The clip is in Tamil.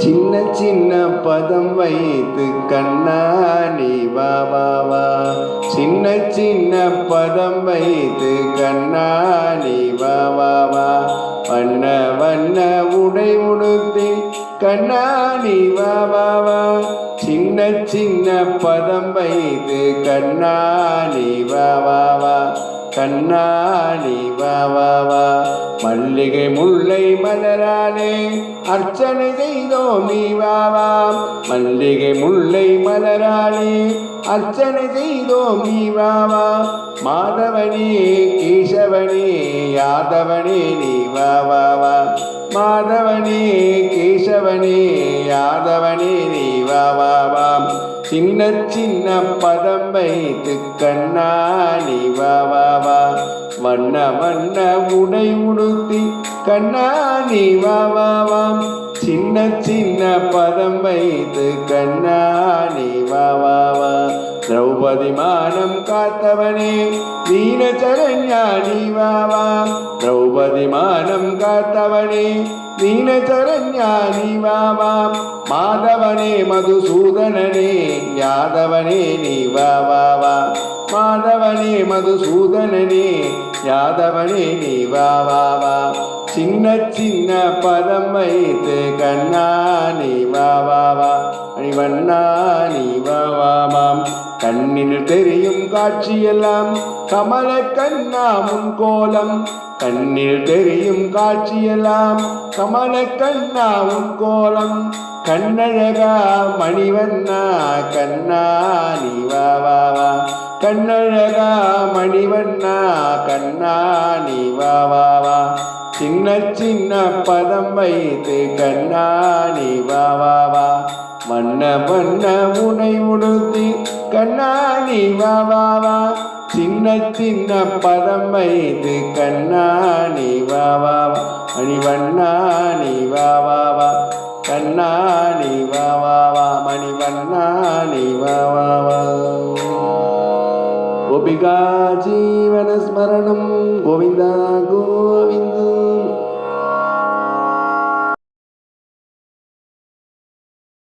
சின்ன சின்ன பதம் வைத்து கண்ணாடி வா வா வா. சின்ன சின்ன பதம் வைத்து கண்ணாடி வா வா வா. வண்ண வண்ண உடை உடுத்தி கண்ணாடி வா வா வா. சின்ன சின்ன பதம் வைத்து கண்ணாடி வா வா வா. கண்ணாடி வா வா வா. மலராலே அர்ச்சனை செய்தோம் நீ மல்லிகை முல்லை மலராலே அர்ச்சனை செய்தோம் நீ மாதவனே கேசவனே யாதவனே நீ வா மாதவனே கேசவனே யாதவனே நீ வா சின்ன சின்ன பதம் வைத்து கண்ணா நீ வா. வண்ண வண்ண உடை உடுத்தி கண்ணா நீ வா வா வா. சின்ன சின்ன பதம் வைத்து கண்ணா நீ வா வா வா. திரௌபதி மானம் காத்தவனே வீர சரண்யா நீ வா வா. திரௌபதி மானம் காத்தவனே வீர சரண்யா நீ வா வா. மாதவனே மதுசூதனனே யாதவனே நீ வா வா. வா மாதவனே மதுசூதனனே யாதவனே நீ வா வா வா. சின்ன சின்ன பதம் வைத்து கண்ணா நீ வா வா வா. அணிவண்ணா நீ வா வா மாம் கண்ணில் தெரியும் காட்சியெல்லாம் கமல கண்ணா முன் கோலம். கண்ணில் தெரியும் காட்சியெல்லாம் கமல கண்ணா உன் கோலம். கண்ணழகா மணிவண்ணா கண்ணா நீ வா வா வா. கண்ணழகா மணிவண்ணா கண்ணா நீ வா வா வா. சின்ன சின்ன பதம் வைத்து கண்ணா நீ வா வா வா. மன்ன மன்ன உனை உடுத்தி கண்ணா நீ வா வா வா. சின்ன சின்ன பதம் வைத்து கண்ணா நீ வா வா வா. மணிவண்ணா நீ வா வா வா. கண்ணா நீ வா வா வா. மணிவண்ணா நீ வா வா வா. गोपिका जीवनस्मरणं गोविन्द गोविन्द